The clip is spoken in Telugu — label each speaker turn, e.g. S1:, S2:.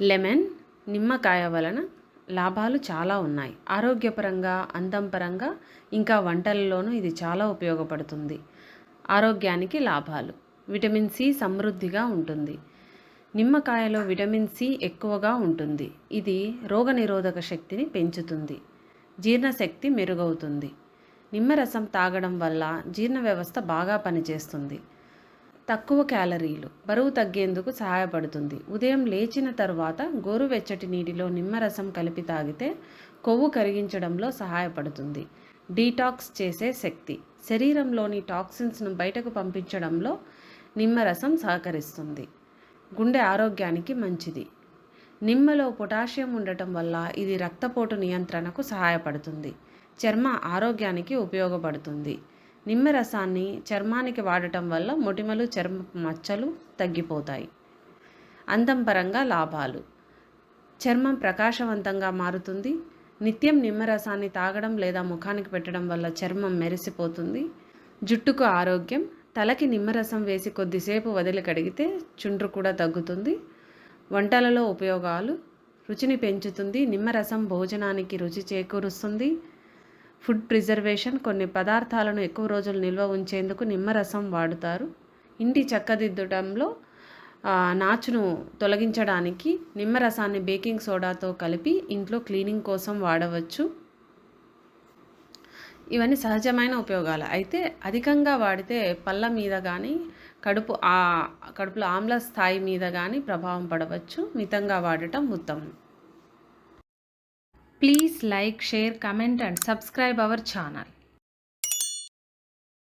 S1: లెమన్ నిమ్మకాయ వలన లాభాలు చాలా ఉన్నాయి. ఆరోగ్యపరంగా అందం పరంగా ఇంకా వంటలలోనూ ఇది చాలా ఉపయోగపడుతుంది. ఆరోగ్యానికి లాభాలు. విటమిన్ సి సమృద్ధిగా ఉంటుంది. నిమ్మకాయలో విటమిన్ సి ఎక్కువగా ఉంటుంది. ఇది రోగనిరోధక శక్తిని పెంచుతుంది. జీర్ణశక్తి మెరుగవుతుంది. నిమ్మరసం తాగడం వల్ల జీర్ణ వ్యవస్థ బాగా పనిచేస్తుంది. తక్కువ క్యాలరీలు బరువు తగ్గేందుకు సహాయపడుతుంది. ఉదయం లేచిన తర్వాత గోరువెచ్చటి నీటిలో నిమ్మరసం కలిపి తాగితే కొవ్వు కరిగించడంలో సహాయపడుతుంది. డీటాక్స్ చేసే శక్తి శరీరంలోని టాక్సిన్స్ను బయటకు పంపించడంలో నిమ్మరసం సహకరిస్తుంది. గుండె ఆరోగ్యానికి మంచిది. నిమ్మలో పొటాషియం ఉండటం వల్ల ఇది రక్తపోటు నియంత్రణకు సహాయపడుతుంది. చర్మ ఆరోగ్యానికి ఉపయోగపడుతుంది. నిమ్మరసాన్ని చర్మానికి వాడటం వల్ల మొటిమలు చర్మ మచ్చలు తగ్గిపోతాయి. అందం పరంగా లాభాలు. చర్మం ప్రకాశవంతంగా మారుతుంది. నిత్యం నిమ్మరసాన్ని తాగడం లేదా ముఖానికి పెట్టడం వల్ల చర్మం మెరిసిపోతుంది. జుట్టుకు ఆరోగ్యం. తలకి నిమ్మరసం వేసి కొద్దిసేపు వదిలి కడిగితే చుండ్రు కూడా తగ్గుతుంది. వంటలలో ఉపయోగాలు. రుచిని పెంచుతుంది. నిమ్మరసం భోజనానికి రుచి చేకూరుస్తుంది. ఫుడ్ ప్రిజర్వేషన్ కొన్ని పదార్థాలను ఎక్కువ రోజులు నిల్వ ఉంచేందుకు నిమ్మరసం వాడుతారు. ఇంటి చక్కదిద్దడంలో నాచును తొలగించడానికి నిమ్మరసాన్ని బేకింగ్ సోడాతో కలిపి ఇంట్లో క్లీనింగ్ కోసం వాడవచ్చు. ఇవన్నీ సహజమైన ఉపయోగాలు. అయితే అధికంగా వాడితే పళ్ళ మీద కానీ కడుపు కడుపులో ఆమ్ల స్థాయి మీద కానీ ప్రభావం పడవచ్చు. మితంగా వాడటం ఉత్తమం. Please like, share, comment and subscribe our channel.